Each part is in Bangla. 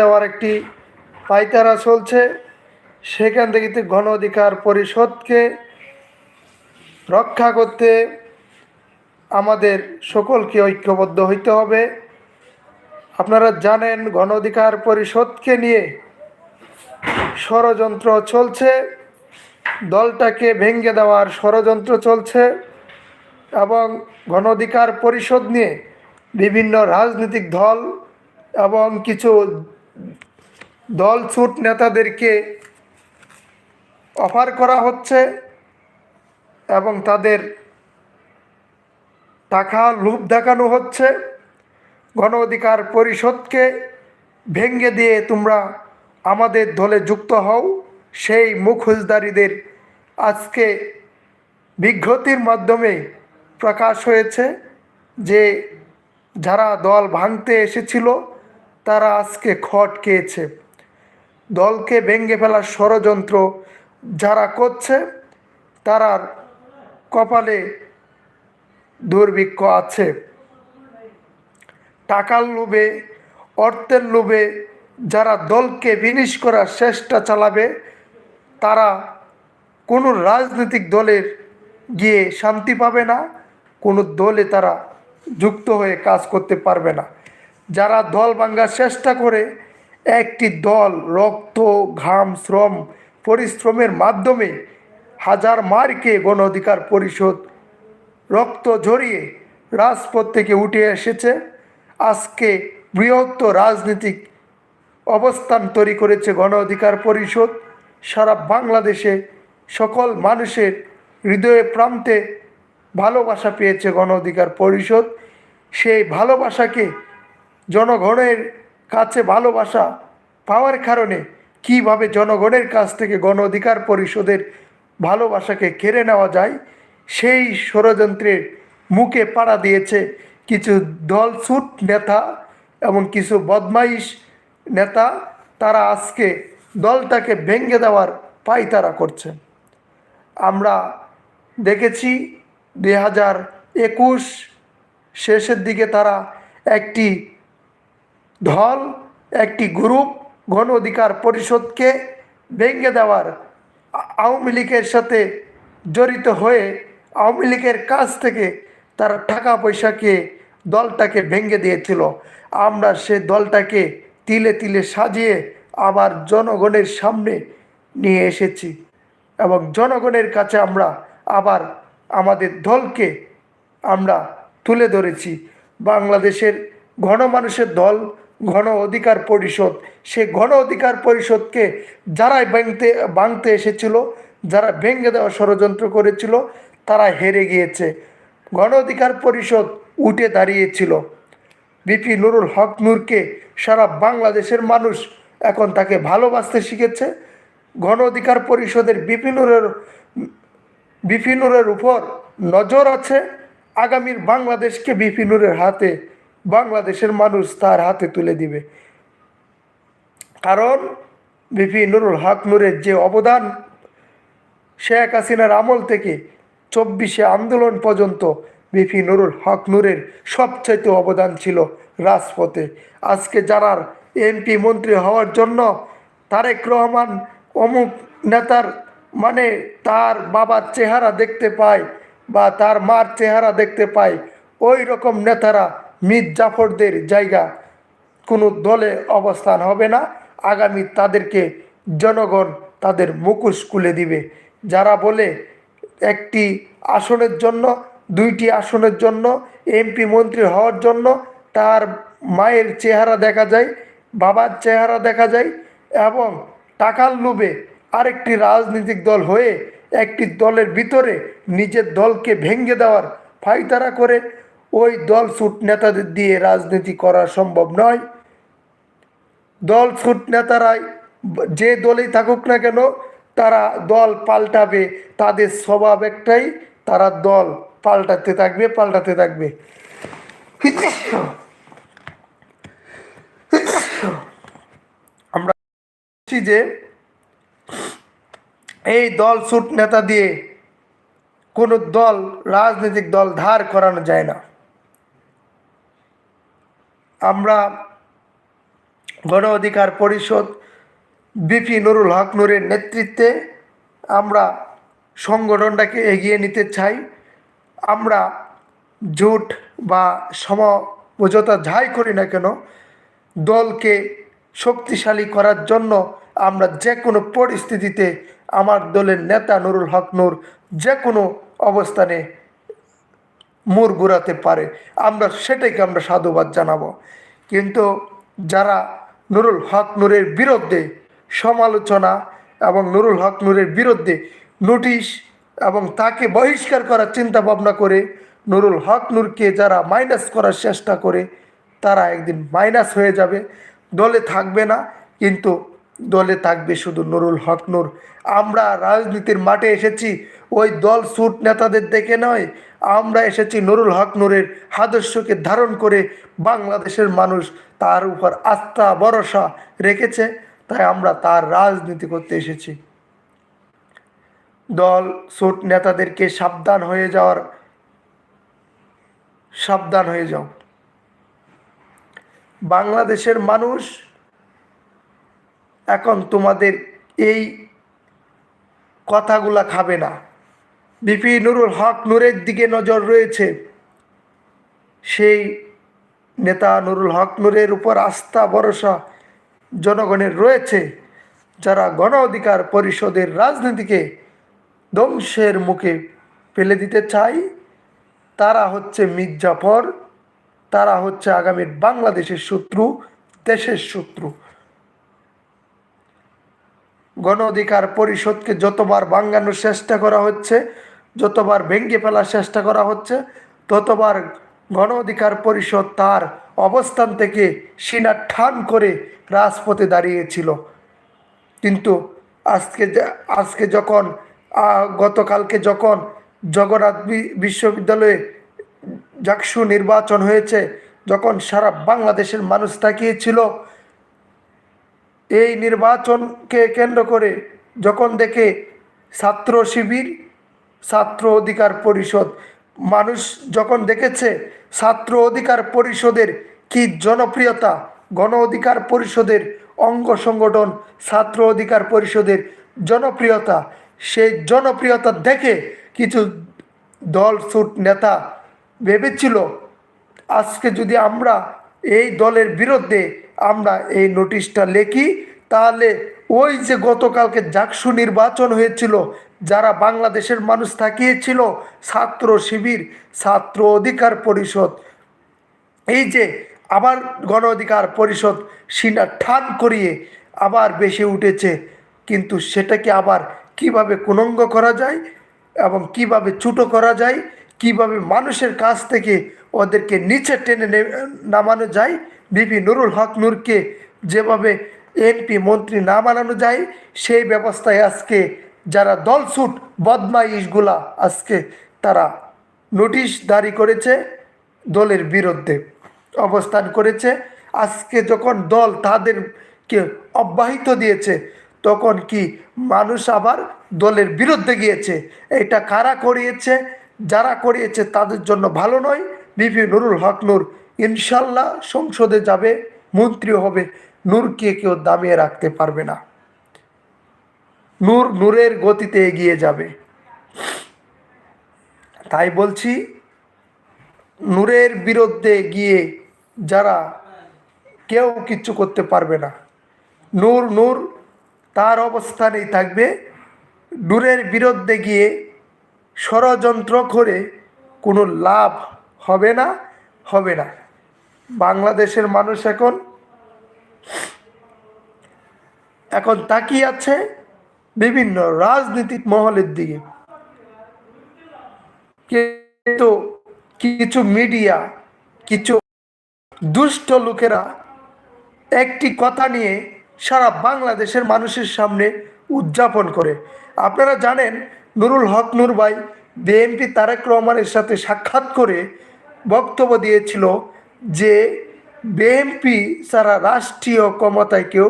দেওয়ার একটি পাইতারা চলছে। সেখান থেকে গণ অধিকার পরিষদকে রক্ষা করতে আমাদের সকলকে ঐক্যবদ্ধ হইতে হবে। আপনারা জানেন, গণ অধিকার পরিষদকে নিয়ে ষড়যন্ত্র চলছে। দলটাকে ভেঙে দেওয়ার ষড়যন্ত্র চলছে এবং গণ অধিকার পরিষদ নিয়ে বিভিন্ন রাজনৈতিক দল এবং কিছু দল ছুট নেতাদেরকে অফার করা হচ্ছে এবং তাদের টাকা লোভ দেখানো হচ্ছে। গণ অধিকার পরিষদকে ভেঙ্গে দিয়ে তোমরা আমাদের দলে যুক্ত হও। সেই মুখোশধারীদের আজকে বিজ্ঞপ্তির মাধ্যমে প্রকাশ হয়েছে যে যারা দল ভাঙতে এসেছিল, তারা আজকে খট খেয়েছে। দলকে ভেঙে ফেলার ষড়যন্ত্র যারা করছে, তারার কপালে দুর্ভিক্ষ আছে। টাকার লোভে, অর্থের লোভে যারা দলকে বিনিশ করার চেষ্টা চালাবে, তারা কোনো রাজনৈতিক দলের গিয়ে শান্তি পাবে না, কোনো দলে তারা যুক্ত হয়ে কাজ করতে পারবে না। যারা দল ভাঙ্গার চেষ্টা করে একটি দল রক্ত, ঘাম, শ্রম, পরিশ্রমের মাধ্যমে হাজার মারকে গণ অধিকার পরিষদ রক্ত ঝরিয়ে রাজপথ থেকে উঠে এসেছে। আজকে বৃহত্তর রাজনীতিক অবস্থান তৈরি করেছে গণ অধিকার পরিষদ। সারা বাংলাদেশে সকল মানুষের হৃদয়ে প্রান্তে ভালোবাসা পেয়েছে গণ অধিকার পরিষদ। সেই ভালোবাসাকে জনগণের কাছে ভালোবাসা পাওয়ার কারণে কীভাবে জনগণের কাছ থেকে গণ অধিকার পরিষদের ভালোবাসাকে কেড়ে নেওয়া যায়, সেই ষড়যন্ত্রের মুখে পাড়া দিয়েছে কিছু দলছুট নেতা এবং কিছু বদমাইশ নেতা। তারা আজকে দলটাকে ভেঙে দেওয়ার পাইতারা করছে। আমরা দেখেছি দুই হাজার একুশ শেষের দিকে তারা একটি দল একটি গ্রুপ গণ অধিকার পরিষদকে ভেঙে দেওয়ার আওয়ামী লীগের সাথে জড়িত হয়ে আওয়ামী লীগের কাছ থেকে তারা টাকা পয়সাকে দলটাকে ভেঙে দিয়েছিল। আমরা সে দলটাকে তিলে তিলে সাজিয়ে আবার জনগণের সামনে নিয়ে এসেছি এবং জনগণের কাছে আমরা আবার আমাদের দলকে আমরা তুলে ধরেছি। বাংলাদেশের গণমানুষের দল গণ অধিকার পরিষদ। সে গণ অধিকার পরিষদকে যারাই ভাঙতে ভাঙতে এসেছিল, যারা ভেঙে দেওয়া ষড়যন্ত্র করেছিল, তারা হেরে গিয়েছে। গণ অধিকার পরিষদ উঠে দাঁড়িয়েছিল। বিপি নুরুল হক নূরকে সারা বাংলাদেশের মানুষ এখন তাকে ভালোবাসতে শিখেছে। গণ অধিকার পরিষদের বিপিনুরের বিপিনুরের উপর নজর আছে। আগামীর বাংলাদেশকে বিপিনুরের হাতে বাংলাদেশের মানুষ তার হাতে তুলে দিবে। কারণ বিপি নুরুল হক নূরের যে অবদান, শেখ হাসিনার আমল থেকে চব্বিশে আন্দোলন পর্যন্ত বিপি নুরুল হক নূরের সবচাইতে অবদান ছিল রাজপথে। আজকে যারার এমপি মন্ত্রী হওয়ার জন্য তারেক রহমান অমুক নেতার মানে তার বাবার চেহারা দেখতে পায় বা তার মার চেহারা দেখতে পায়, ওই রকম নেতারা মীর জাফরদের জায়গা কোনো দলে অবস্থান হবে না। আগামী তাদেরকে জনগণ তাদের মুখোশ খুলে দিবে। যারা বলে একটি আসনের জন্য, দুইটি আসনের জন্য, এমপি মন্ত্রী হওয়ার জন্য তার মায়ের চেহারা দেখা যায়, বাবার চেহারা দেখা যায় এবং টাকার লোভে আরেকটি রাজনৈতিক দল হয়ে একটি দলের ভিতরে নিজের দলকে ভেঙে দেওয়ার ফাইতারা করে ওই দল ছুট নেতাদের দিয়ে রাজনীতি করা সম্ভব নয়। দল ছুট নেতারাই যে দলেই থাকুক না কেন, তারা দল পাল্টাবে, তাদের স্বভাব একটাই, তারা দল পাল্টাতে থাকবে পাল্টাতে থাকবে। আমরা বলছি যে এই দল ছুট নেতা দিয়ে কোনো দল, রাজনৈতিক দল ধার করানো যায় না। আমরা গণ অধিকার পরিষদ বিপি নুরুল হক নুরের নেতৃত্বে আমরা সংগঠনটাকে এগিয়ে নিতে চাই। আমরা জোট বা সমঝোতা যাই করি না কেন, দলকে শক্তিশালী করার জন্য আমরা যে কোনো পরিস্থিতিতে আমার দলের নেতা নুরুল হক নূর যে কোনো অবস্থানে মোড় ঘুরাতে পারে। আমরা সেটাকে আমরা সাধুবাদ জানাব। কিন্তু যারা নুরুল হক নূরের বিরুদ্ধে সমালোচনা এবং নুরুল হক নূরের বিরুদ্ধে নোটিশ এবং তাকে বহিষ্কার করার চিন্তা ভাবনা করে নুরুল হক নূরকে যারা মাইনাস করার চেষ্টা করে, তারা একদিন মাইনাস হয়ে যাবে। দলে থাকবে না, কিন্তু দলে থাকবে শুধু নুরুল হক নূর। আমরা রাজনীতির মাঠে এসেছি, ওই দল সুট নেতাদের দেখে নয়। আমরা এসেছি নুরুল হক নূরের আদর্শকে ধারণ করে বাংলাদেশের মানুষ তার উপর আস্থা, ভরসা রেখেছে, তাই আমরা তার রাজনীতি করতে এসেছি। দল সুট নেতাদেরকে সাবধান হয়ে যাওয়ার, সাবধান হয়ে যাও। বাংলাদেশের মানুষ এখন তোমাদের এই কথাগুলা খাবে না। বিপি নুরুল হক নূরের দিকে নজর রয়েছে। সেই নেতা নুরুল হক নূরের উপর আস্থা, ভরসা জনগণের রয়েছে, যারা গণ অধিকার পরিষদের রাজনীতিকে ধ্বংসের মুখে ফেলে দিতে চায়। তারা হচ্ছে মির্জাফর, তারা হচ্ছে আগামীর বাংলাদেশের শত্রু, দেশের শত্রু। গণ অধিকার পরিষদকে যতবার ভাঙ্গানোর চেষ্টা করা হচ্ছে, যতবার ভেঙে ফেলার চেষ্টা করা হচ্ছে, ততবার গণ অধিকার পরিষদ তার অবস্থান থেকে সিনা ঠান করে রাজপথে দাঁড়িয়েছিল। কিন্তু আজকে আজকে যখন গতকালকে যখন জগন্নাথ বিশ্ববিদ্যালয়ে জাকসু নির্বাচন হয়েছে, যখন সারা বাংলাদেশের মানুষ তাকিয়েছিল এই নির্বাচনকে কেন্দ্র করে যখন দেখে ছাত্র শিবির, ছাত্র অধিকার পরিষদ, মানুষ যখন দেখেছে ছাত্র অধিকার পরিষদের কি জনপ্রিয়তা, গণ অধিকার পরিষদের অঙ্গ সংগঠন, ছাত্র অধিকার পরিষদের জনপ্রিয়তা, সেই জনপ্রিয়তা দেখে কিছু দল ছুট নেতা ভেবেছিল, আজকে যদি আমরা এই দলের বিরুদ্ধে আমরা এই নোটিশটা লেখি, তাহলে ওই যে গতকালকে জাকসু নির্বাচন হয়েছিল, যারা বাংলাদেশের মানুষ থাকিয়েছিল, ছাত্র শিবির, ছাত্র অধিকার পরিষদ, এই যে আবার গণ অধিকার পরিষদ সিনা ঠান করিয়ে আবার বেশি উঠেছে, কিন্তু সেটাকে আবার কীভাবে কুনঙ্গ করা যায় এবং কীভাবে ছুটো করা যায়, কীভাবে মানুষের কাছ থেকে ওদেরকে নিচে টেনে নামানো যায় বিপি নুরুল হক নূরকে যেভাবে এমপি, মন্ত্রী না বানানো যায়, সেই ব্যবস্থায় আজকে যারা দলছুট, বদমাইশগুলা আজকে তারা নোটিশ জারি করেছে দলের বিরুদ্ধে, অবস্থান করেছে। আজকে যখন দল তাদেরকে অব্যাহত দিয়েছে, তখন কি মানুষ আবার দলের বিরুদ্ধে গিয়েছে? এটা কারা করিয়েছে? যারা করিয়েছে তাদের জন্য ভালো নয়। বিপি নুরুল হক নূর ইনশাল্লাহ সংসদে যাবে মন্ত্রী হবে, নূরকে কেউ দামিয়ে রাখতে পারবে না। নূর নূরের গতিতে এগিয়ে যাবে। তাই বলছি, নূরের বিরুদ্ধে গিয়ে যারা কেউ কিচ্ছু করতে পারবে না। নূর নূর, তার অবস্থানেই থাকবে। নূরের বিরুদ্ধে গিয়ে ষড়যন্ত্র করে কোনো লাভ হবে না হবে না। বাংলাদেশের মানুষ এখন এখন তাকিয়ে আছে বিভিন্ন রাজনৈতিক মহলের দিকে। কিন্তু কিছু মিডিয়া, কিছু দুষ্ট লোকেরা একটি কথা নিয়ে সারা বাংলাদেশের মানুষের সামনে উদযাপন করে। আপনারা জানেন, নুরুল হক নূর ভাই বিএনপি তারেক রহমানের সাথে সাক্ষাৎ করে বক্তব্য দিয়েছিল যে বিএনপি ছাড়া রাষ্ট্রীয় ক্ষমতায় কেউ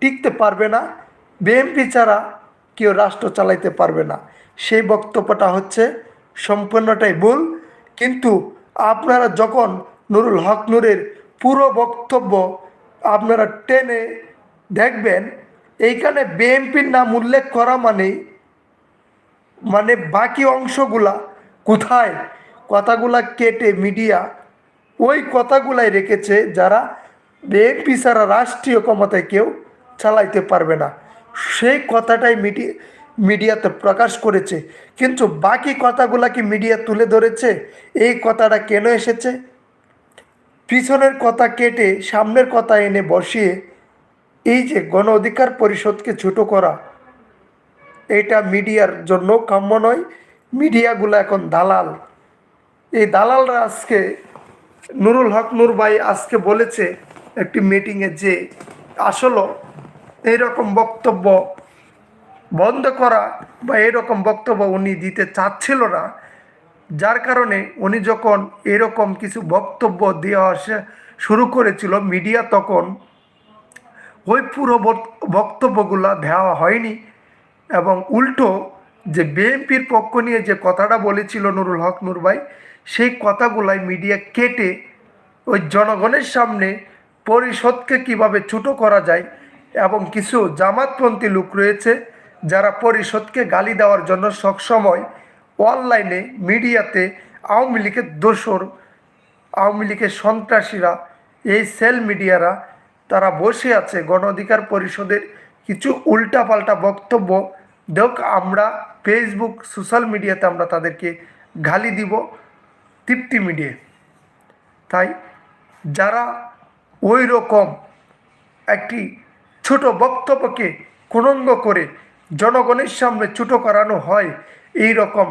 টিকতে পারবে না বিএনপি ছাড়া কেউ রাষ্ট্র চালাইতে পারবে না। সেই বক্তব্যটা হচ্ছে সম্পূর্ণটাই ভুল। কিন্তু আপনারা যখন নুরুল হক নূরের পুরো বক্তব্য আপনারা টেনে দেখবেন, এইখানে বিএনপির নাম উল্লেখ করা মানেই মানে বাকি অংশগুলা কোথায়? কথাগুলা কেটে মিডিয়া ওই কথাগুলাই রেখেছে যারা বিএনপি ছাড়া রাষ্ট্রীয় ক্ষমতায় কেউ চালাইতে পারবে না। সেই কথাটাই মিডিয়া মিডিয়াতে প্রকাশ করেছে। কিন্তু বাকি কথাগুলা কি মিডিয়া তুলে ধরেছে? এই কথাটা কেন এসেছে? পিছনের কথা কেটে সামনের কথা এনে বসিয়ে এই যে গণ অধিকার পরিষদকে ছোট করা, এটা মিডিয়ার জন্য কাম্য নয়। মিডিয়াগুলো এখন দালাল। এই দালালরা আজকে নুরুল হক নূর ভাই আজকে বলেছে একটি মিটিংয়ে যে আসলে এইরকম বক্তব্য বন্ধ করা বা এরকম বক্তব্য উনি দিতে চাচ্ছিল না, যার কারণে উনি যখন এরকম কিছু বক্তব্য দেওয়া শুরু করেছিল মিডিয়া তখন, ওই পুরো বক- বক্তব্যগুলো দেওয়া হয়নি এবং উল্টো যে বিএনপির পক্ষ নিয়ে যে কথাটা বলেছিল নুরুল হক নূর ভাই সেই কথাগুলাই মিডিয়া কেটে ওই জনগণের সামনে পরিষদকে কীভাবে ছোটো করা যায় এবং কিছু জামাতপন্থী লোক রয়েছে যারা পরিষদকে গালি দেওয়ার জন্য সবসময় অনলাইনে মিডিয়াতে আওয়ামী লীগের দোসর আওয়ামী লীগের সন্ত্রাসীরা, এই সেল মিডিয়ারা, তারা বসে আছে গণ অধিকার পরিষদের কিছু উল্টাপাল্টা বক্তব্য। দেখ, আমরা ফেসবুক সোশ্যাল মিডিয়াতে আমরা তাদেরকে গালি দিব। তৃপ্তি মিডিয়া তাই যারা ওই রকম একটি ছোট বক্তব্যকে কুনঙ্গ করে জনগণের সামনে ছোট করানো হয় এই রকম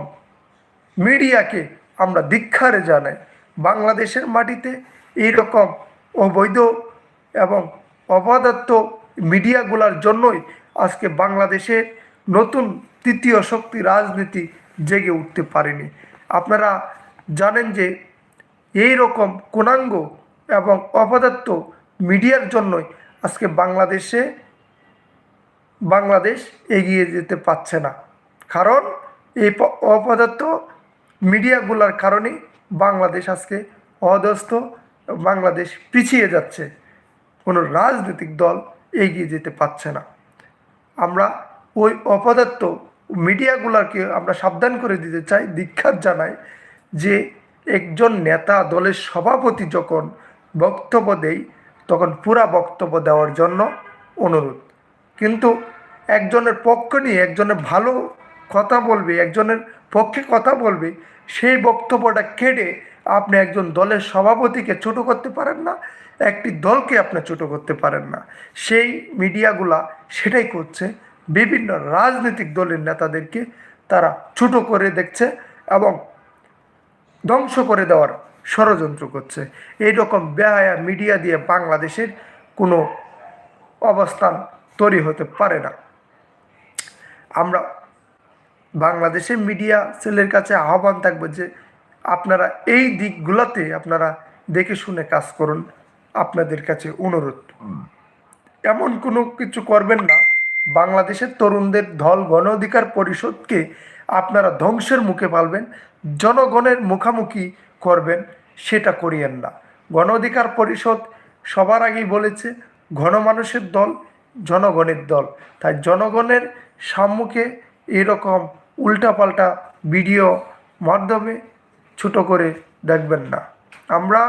মিডিয়াকে আমরা দীক্ষারে জানাই। বাংলাদেশের মাটিতে এই রকম অবৈধ এবং অপদার্থ মিডিয়াগুলোর জন্যই আজকে বাংলাদেশে নতুন তৃতীয় শক্তি রাজনীতি জেগে উঠতে পারেনি। আপনারা জানেন যে এই রকম কোনাঙ্গ এবং অপদার্থ মিডিয়ার জন্যই আজকে বাংলাদেশে, বাংলাদেশ এগিয়ে যেতে পারছে না। কারণ এই অপদার্থ মিডিয়াগুলোর কারণে বাংলাদেশ আজকে অধস্থ, বাংলাদেশ পিছিয়ে যাচ্ছে। কোনো রাজনৈতিক দল এগিয়ে যেতে পারছে না। আমরা ওই অপদার্থ মিডিয়াগুলোকে আমরা সাবধান করে দিতে চাই দীক্ষাত জানাই যে একজন নেতা দলের সভাপতি যখন বক্তব্য দেয়, তখন পুরা বক্তব্য দেওয়ার জন্য অনুরোধ। কিন্তু একজনের পক্ষ নিয়ে একজনের ভালো কথা বলবে, একজনের পক্ষে কথা বলবে, সেই বক্তব্যটা কেটে আপনি একজন দলের সভাপতিকে ছোট করতে পারেন না, একটি দলকে আপনি ছোট করতে পারেন না। সেই মিডিয়াগুলা সেটাই করছে। বিভিন্ন রাজনৈতিক দলের নেতাদেরকে তারা ছোট করে দেখছে এবং ধ্বংস করে দেওয়ার ষড়যন্ত্র করছে। এই রকম বেহায়া মিডিয়া দিয়ে বাংলাদেশের কোনো অবস্থান তৈরি হতে পারে না। আমরা বাংলাদেশের মিডিয়া সেলের কাছে আহ্বান থাকবে যে আপনারা এই দিকগুলোতে আপনারা দেখে শুনে কাজ করুন। আপনাদের কাছে অনুরোধ। এমন কোনো কিছু করবেন না। বাংলাদেশের তরুণদের দল গণ অধিকার পরিষদকে আপনারা ধ্বংসের মুখে পালবেন জনগণের মুখামুখি করবেন, সেটা করিয়েন না। গণ অধিকার পরিষদ সবার আগেই বলেছে ঘনমানুষের দল জনগণের দল। তাই জনগণের সম্মুখে এরকম উল্টাপাল্টা ভিডিও মাধ্যমে ছোট করে দেখবেন না। আমরা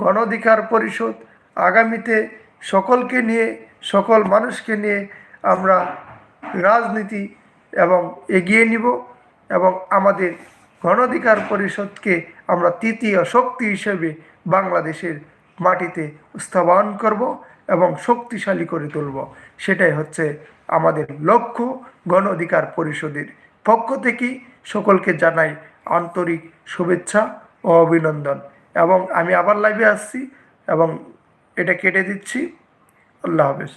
গণ অধিকার পরিষদ আগামীতে সকলকে নিয়ে, সকল মানুষকে নিয়ে আমরা রাজনীতি এবং এগিয়ে নিব এবং আমাদের গণ অধিকার পরিষদকে আমরা তৃতীয় শক্তি হিসেবে বাংলাদেশের মাটিতে স্থাপন করব এবং শক্তিশালী করে তুলব। সেটাই হচ্ছে আমাদের লক্ষ্য গণ অধিকার পরিষদের পক্ষ থেকে সকলকে জানাই আন্তরিক শুভেচ্ছা ও অভিনন্দন। এবং আমি আবার লাইভে আসছি এবং এটা কেটে দিচ্ছি। আল্লাহ হাফেজ।